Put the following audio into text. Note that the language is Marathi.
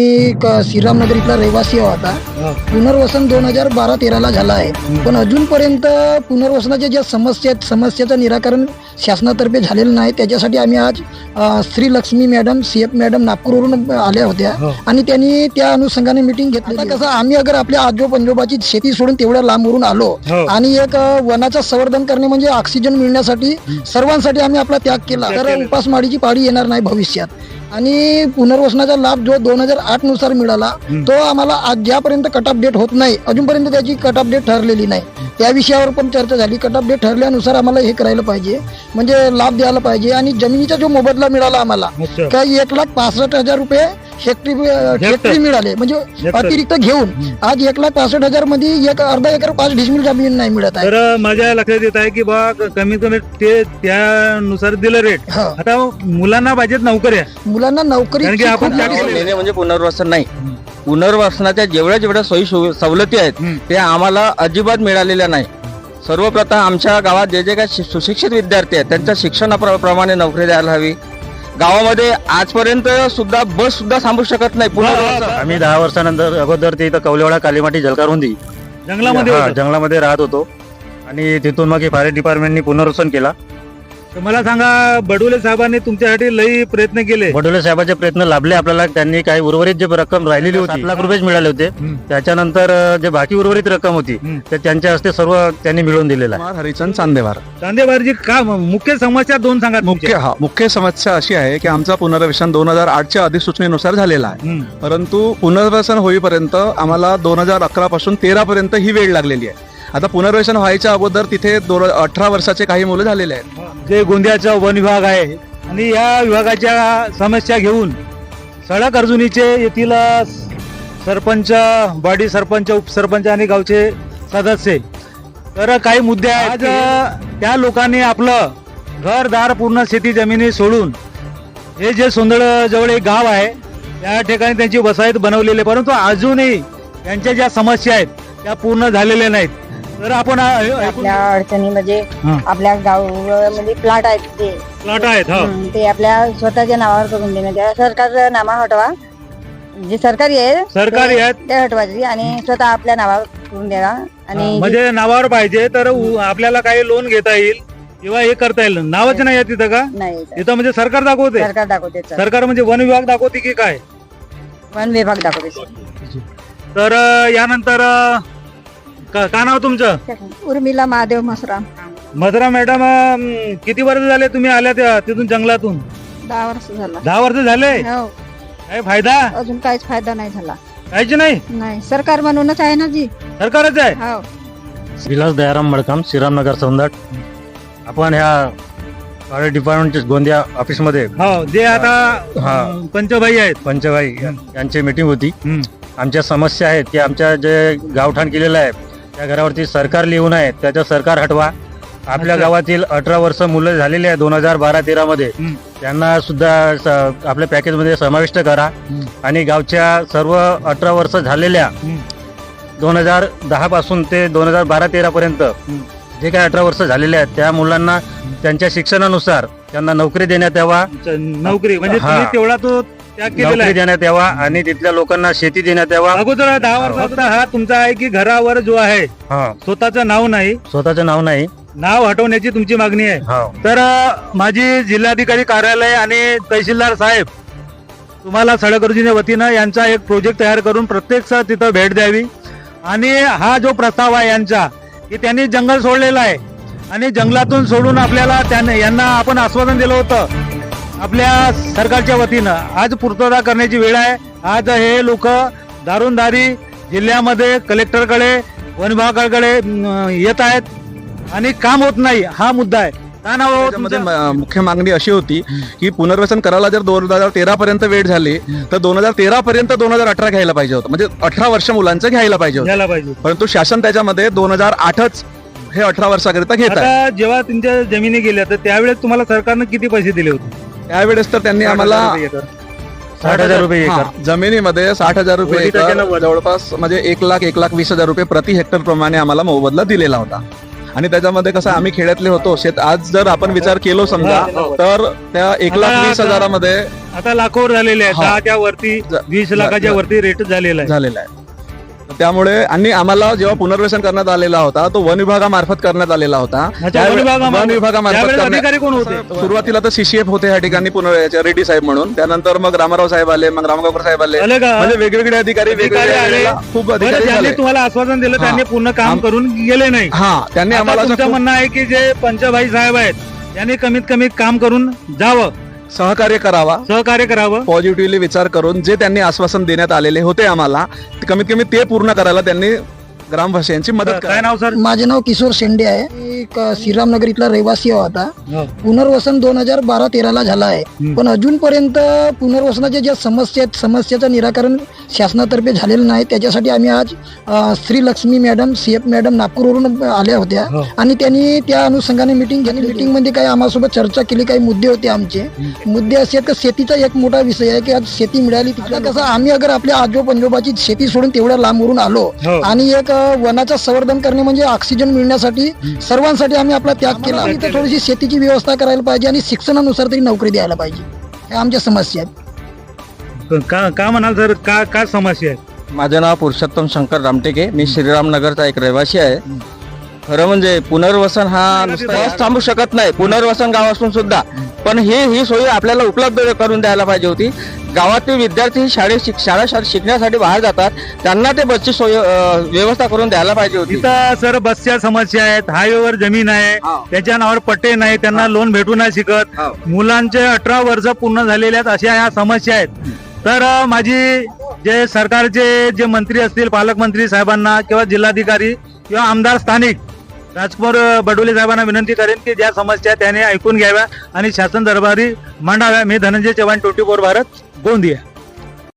मी श्रीरामनगर इथला रहिवासी होता पुनर्वसन दोन हजार बारा तेराला झाला आहे. पण अजूनपर्यंत पुनर्वसनाच्या ज्या समस्या आहेत समस्याचं निराकरण शासनातर्फे झालेलं नाही. त्याच्यासाठी आम्ही आज Shri Lakshmi madam C F madam नागपूरवरून आल्या होत्या. आणि त्यांनी त्या अनुषंगाने मिटिंग घेतली कसं आम्ही अगर आपल्या आजो पंजोबाची शेती सोडून तेवढ्या लांबवरून आलो हो. आणि एक वनाचं संवर्धन करणे म्हणजे ऑक्सिजन मिळण्यासाठी सर्वांसाठी आम्ही आपला त्याग केला. तर उपासमारीची पाळी येणार नाही भविष्यात. आणि पुनर्वसनाचा लाभ जो दोन हजार आठनुसार मिळाला तो आम्हाला आज ज्यापर्यंत कट ऑफ डेट होत नाही अजूनपर्यंत त्याची कट ऑफ डेट ठरलेली नाही. त्या विषयावर पण चर्चा झाली. कट ऑफ डेट ठरल्यानुसार आम्हाला हे करायला पाहिजे. म्हणजे लाभ द्यायला पाहिजे. आणि जमिनीचा जो मोबदला मिळाला आम्हाला. काही एक लाख पासष्ट हजार रुपये हेक्टरी हेक्टरी मिळाले. म्हणजे. अतिरिक्त घेऊन आज एक लाख पासष्ट हजारमध्ये एक अर्धा एकर पाच डिसमिल जमीन नाही मिळत आहे. तर माझ्या लक्षात येत आहे की बा कमीत कमी ते त्यानुसार दिलं रेट हो. आता मुलांना पाहिजेत नोकऱ्या. मुलांना नोकरी त्या म्हणजे पुनर्वसन नाही. पुनर्वसनाच्या जेवढ्या जेवढ्या सोयी सवलती आहेत हम्म. ते आम्हाला अजिबात मिळालेल्या नाही. सर्वप्रथम आमच्या गावात जे जे काही सुशिक्षित विद्यार्थी आहेत त्यांच्या शिक्षणाप्रमाणे नोकरी द्यायला हवी. गावामध्ये आजपर्यंत सुद्धा बस सुद्धा थांबू शकत नाही. पुनर्वसन आम्ही दहा वर्षानंतर अगोदर ते इथं कवलेवाडा कालीमाटी जलकारुंदी. जंगलामध्ये हा, होतं. जंगलामध्ये राहत होतो. आणि तिथून मग फायर डिपार्टमेंटनी पुनर्वसन केला. तर मला सांगा बडोले साहेबांनी तुमच्यासाठी लई प्रयत्न केले. वडोले साहेबांचे प्रयत्न लाभले आपल्याला. त्यांनी काही उर्वरित जे रक्कम राहिलेली होती सात लाख रुपयेच मिळाले होते. त्याच्यानंतर जे बाकी उर्वरित रक्कम होती. ते त्यांच्या हस्ते सर्व त्यांनी मिळवून दिलेलं आहे. हरिचंद चांदेवार. चांदेवारजी का मुख्य समस्या दोन सांगा मुख्य हा मुख्य समस्या अशी आहे की आमचा पुनर्वसन दोन हजार आठच्या अधिसूचनेनुसार झालेला आहे. परंतु पुनर्वसन होईपर्यंत आम्हाला दोन हजार अकरा पासून तेरा पर्यंत ही वेळ लागलेली आहे. आता पुनर्वसन व्हायच्या अगोदर तिथे दोन अठरा वर्षाचे काही मुलं झालेले आहेत. जे गोंदियाचा वन विभाग आहे आणि या विभागाच्या समस्या घेऊन सडक अर्जुनीचे येथील सरपंच बॉडी सरपंच उपसरपंच आणि गावचे सदस्य. तर काही मुद्दे आहेत आज त्या लोकांनी आपलं घरदार पूर्ण शेती जमिनी सोडून हे जे सोंदळ जवळ एक गाव आहे त्या ठिकाणी त्यांची वसाहत बनवलेली आहे. परंतु अजूनही त्यांच्या ज्या समस्या आहेत त्या पूर्ण झालेल्या नाहीत. तर आपण आपल्या अडचणी म्हणजे. आपल्या गावमध्ये प्लॉट आहेत ते. प्लॉट आहेत हो. हं, ते आपल्या स्वतःच्या नावावर करून देण्यात यावं. सरकारचं नामा हटवा. जे सरकारी आहे सरकारी ते- आहेत. ते हटवायचे आणि स्वतः आपल्या नावावर करून द्यावा. आणि म्हणजे नावावर पाहिजे तर उ- आपल्याला काही लोन घेता येईल किंवा हे करता येईल. नावच नाही. आहे तिथं का? नाही. तिथं म्हणजे सरकार दाखवते. सरकार दाखवते सर. सरकार म्हणजे वन विभाग दाखवते की काय? वन विभाग दाखवते सर. तर अं, यानंतर अं, का का नाव तुमचं? उर्मिला महादेव मसराम. मधुरा मॅडम अं, किती वर्ष झाले तुम्ही आल्या त्या तिथून जंगलातून? दहा वर्ष झाला. दहा वर्ष झाले? हो. काय फायदा? अजून काहीच फायदा नाही झाला. काहीच नाही? नाही. सरकार म्हणूनच आहे ना जी. सरकारच आहे? हो. विलास दयाराम मडकाम श्रीरामनगर सौंदट. आपण ह्या फायर डिपार्टमेंट गोंदिया ऑफिसमध्ये हो जे आता हा. अं, पंचभाई आहेत. पंचभाई यांची मीटिंग होती. हम्म. आमच्या समस्या आहेत की आमच्या जे गावठाण केलेलं आहे त्या घरावरती सरकार लिहून आहे त्याचं सरकार हटवा आपल्या अच्छा. गावातील अठरा वर्ष मुलं झालेली आहे दोन हजार बारा तेरा मध्ये हम्म. त्यांना सुद्धा स- आपल्या पॅकेजमध्ये समाविष्ट करा हम्म. आणि गावच्या सर्व अठरा वर्ष झालेल्या हम्म. दोन हजार दहा पासून ते दोन हजार बारा तेरा पर्यंत जे काही अठरा वर्ष झालेले आहेत त्या मुलांना त्यांच्या शिक्षणानुसार त्यांना नोकरी देण्यात यावा च- नोकरी म्हणजे हा. तुम्ही तेवढा तो त्याग केलेला नोकरी आहे. देण्यात यावा आणि तिथल्या लोकांना शेती देण्यात यावा. अगोदर दहा वर्षाचा हा तुमचा आहे की घरावर जो आहे हा. स्वतःचं नाव नाही. स्वतःचं नाव नाही. नाव हटवण्याची तुमची मागणी आहे. हा. तर अ, माझी जिल्हाधिकारी कार्यालय आणि तहसीलदार साहेब तुम्हाला सडक वतीनं यांचा एक प्रोजेक्ट तयार करून प्रत्यक्ष तिथं भेट द्यावी. आणि हा जो प्रस्ताव आहे यांचा की त्यांनी जंगल सोडलेलं आहे. आणि जंगलातून सोडून आपल्याला त्याने यांना आपण आश्वासन दिलं होतं. आपल्या सरकारच्या वतीनं आज पूर्तता करण्याची वेळ आहे. आज हे लोक दारूनदारी जिल्ह्यामध्ये कलेक्टरकडे वन विभागाकडे येत आहेत. आणि काम होत नाही हा मुद्दा आहे. हो मुख्य मागणी अशी होती की पुनर्वसन करायला जर दोन हजार तेरा पर्यंत वेळ झाली तर दोन हजार तेरा पर्यंत दोन हजार अठरा घ्यायला पाहिजे होतं. म्हणजे अठरा वर्ष मुलांचं घ्यायला पाहिजे होतं. परंतु शासन त्याच्यामध्ये दोन हजार आठच हे अठरा वर्षाकरिता घेत जेव्हा तुमच्या जमिनी गेल्या तर त्यावेळेस तुम्हाला सरकारनं किती पैसे दिले होते? त्यावेळेस तर त्यांनी आम्हाला साठ हजार रुपये हा, एकर जमिनीमध्ये साठ हजार रुपये एकर. जवळपास म्हणजे एक लाख एक लाख वीस हजार रुपये प्रति हेक्टर प्रमाणे आम्हाला मोबदला दिलेला होता. आणि त्याच्यामध्ये कसं आम्ही खेड्यातले होतो शेत आज जर आपण विचार केलो समजा तर त्या एक लाख वीस हजारामध्ये आता लाखोवर झालेले आहेत. हा. दहाच्या वरती ज- वीस लाखाच्या वरती रेट झालेला आहे. झालेला आहे. त्यामुळे आणि आम्हाला जेव्हा पुनर्वसन करण्यात आलेला होता तो वन विभागामार्फत करण्यात आलेला होता वन विभागामार्फत. कोण होते? सुरुवातीला तर सीसीएफ होते या ठिकाणी पुनर् रेड्डी साहेब म्हणून त्यानंतर मग रामाराव साहेब आले मग रामगावकर साहेब आले? म्हणजे वेगवेगळे अधिकारी. वेळेला खूप अधिकारी तुम्हाला आश्वासन दिलं. त्यांनी पूर्ण काम करून गेले नाही हा त्यांनी आम्हाला म्हणणं आहे की जे पंचभाई साहेब आहेत यांनी कमीत कमी काम करून जावं सहकार्य करावा. सहकार्य करावं. पॉझिटिव्हली विचार करून जे त्यांनी आश्वासन देण्यात आलेले होते आम्हाला ते कमीत कमी ते पूर्ण करायला त्यांनी ग्रामवासियांची मदत काय करा नाव सर? माझे नाव किशोर शेंडे आहे. मी क- श्रीरामनगर इथला रहिवासी होता हो. पुनर्वसन दोन हजार बारा तेराला झाला आहे. पण अजूनपर्यंत पुनर्वसनाच्या ज्या समस्या आहेत समस्याचं निराकरण शासनातर्फे झालेलं नाही. त्याच्यासाठी आम्ही आज अ, Shri Lakshmi madam C F madam नागपूरवरून आल्या होत्या. हो. आणि त्यांनी त्या अनुषंगाने मिटिंग घेतली. मिटिंगमध्ये काही आम्हासोबत चर्चा केली काही मुद्दे होते आमचे. मुद्दे असे आहेत की शेतीचा एक मोठा विषय आहे की आज शेती मिळाली. तिथला कसं आम्ही अगर आपल्या आजो पंजोबाची शेती सोडून तेवढ्या लांबवरून आलो हो. आणि एक अ, वनाचं संवर्धन करणे म्हणजे ऑक्सिजन मिळण्यासाठी सर्वांसाठी आम्ही आपला त्याग केला. इथं. थोडीशी शेतीची व्यवस्था करायला पाहिजे आणि शिक्षणानुसार तरी नोकरी द्यायला पाहिजे. ह्या आमच्या समस्या आहेत. का का म्हणाल सर का काय समस्या आहे माझं नाव पुरुषोत्तम शंकर रामटेके. मी श्रीरामनगरचा एक रहिवासी आहे. खरं म्हणजे पुनर्वसन हा नुसतं थांबू शकत नाही. पुनर्वसन गाव असून सुद्धा. पण ही ही सोयी आपल्याला उपलब्ध करून द्यायला पाहिजे होती. गावातील विद्यार्थी शाळेत शिक- शाळा शाळा शिकण्यासाठी बाहेर जातात. त्यांना ते बसची सोय व्यवस्था करून द्यायला पाहिजे होती. इथं सर बसच्या समस्या आहेत. हायवेवर जमीन आहे. त्याच्या नावावर पट्टे नाही. त्यांना लोन भेटू नाही शिकत. मुलांचे अठरा वर्ष पूर्ण झालेले आहेत. अशा ह्या समस्या आहेत. तर माझी जे सरकारचे जे मंत्री असतील पालकमंत्री साहेबांना किंवा जिल्हाधिकारी किंवा आमदार स्थानिक राजकुमार बडोले साहेबांना विनंती करेन की ज्या समस्या त्याने ऐकून घ्याव्या आणि शासन दरबारी मांडाव्या. मी धनंजय चव्हाण ट्वेंटी फोर भारत गोंदिया.